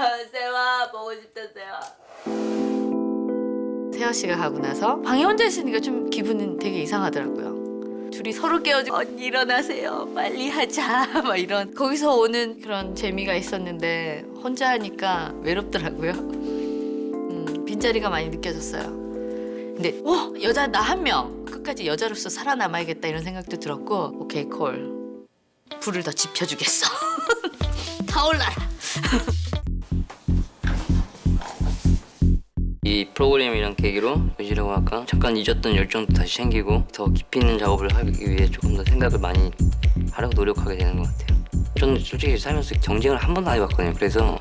가고 싶다세요. 세아 씨가 가고 나서 방에 혼자 있으니까 좀 기분은 되게 이상하더라고요. 둘이 서로 깨워주고 언니 일어나세요. 빨리 하자. 막 이런 거기서 오는 그런 재미가 있었는데 혼자 하니까 외롭더라고요. 음, 빈자리가 많이 느껴졌어요. 근데 어 여자 나 한 명 끝까지 여자로서 살아남아야겠다 이런 생각도 들었고 오케이 콜 불을 더 지펴주겠어. 타올라라. 이 프로그램이란 계기로 요지라고 할까 잠깐 잊었던 열정도 다시 생기고 더 깊이 있는 작업을 하기 위해 조금 더 생각을 많이 하려고 노력하게 되는 것 같아요. 저는 솔직히 살면서 경쟁을 한 번도 안 해봤거든요. 그래서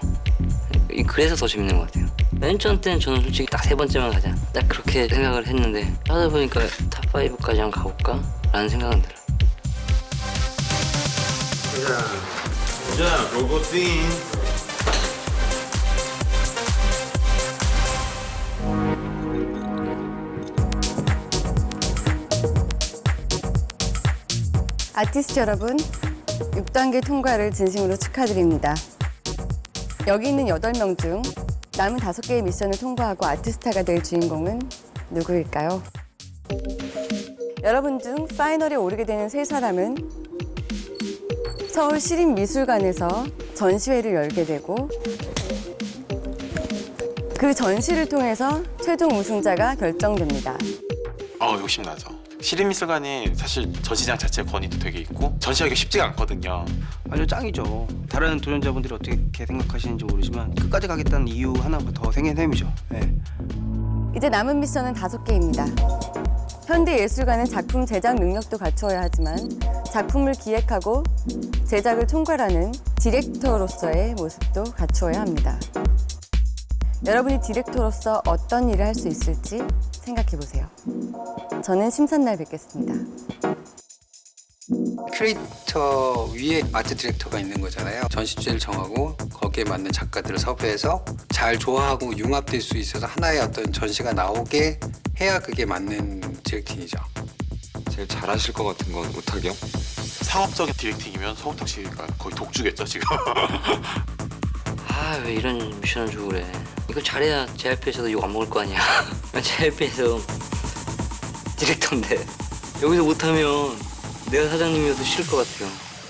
이- 그래서 더 재밌는 것 같아요. 맨 처음 때는 저는 솔직히 딱 세 번째만 가자 딱 그렇게 생각을 했는데 하다 보니까 탑 5까지 한번 가볼까 라는 생각은 들어요. 자, 로고씬. 아티스트 여러분, 6단계 통과를 진심으로 축하드립니다. 여기 있는 8명 중 남은 5개의 미션을 통과하고 아티스타가 될 주인공은 누구일까요? 여러분 중 파이널에 오르게 되는 세 사람은 서울 시립미술관에서 전시회를 열게 되고 그 전시를 통해서 최종 우승자가 결정됩니다. 어, 욕심나죠. 시립미술관이 사실 전시장 자체 권위도 되게 있고 전시하기가 쉽지가 않거든요. 완전 짱이죠. 다른 도전자분들이 어떻게 생각하시는지 모르지만 끝까지 가겠다는 이유 하나가 더 생긴 셈이죠. 네. 이제 남은 미션은 다섯 개입니다. 현대 예술가는 작품 제작 능력도 갖추어야 하지만 작품을 기획하고 제작을 총괄하는 디렉터로서의 모습도 갖추어야 합니다. 여러분이 디렉터로서 어떤 일을 할 수 있을지 생각해 보세요. 저는 심산날 뵙겠습니다. 크리에이터 위에 아트 디렉터가 있는 거잖아요. 전시 주제를 정하고 거기에 맞는 작가들을 섭외해서 잘 조화하고 융합될 수 있어서 하나의 어떤 전시가 나오게 해야 그게 맞는 디렉팅이죠. 제일 잘하실 것 같은 건 오탁이요? 상업적인 디렉팅이면 서우탁 씨가 거의 독주겠죠, 지금. 아 왜 이런 미션을 주고 그래. 이거 잘해야 JYP에서도 욕 안 먹을 거 아니야. JYP에서 디렉터인데. 여기서 못하면 내가 사장님이어도 싫을 것 같아요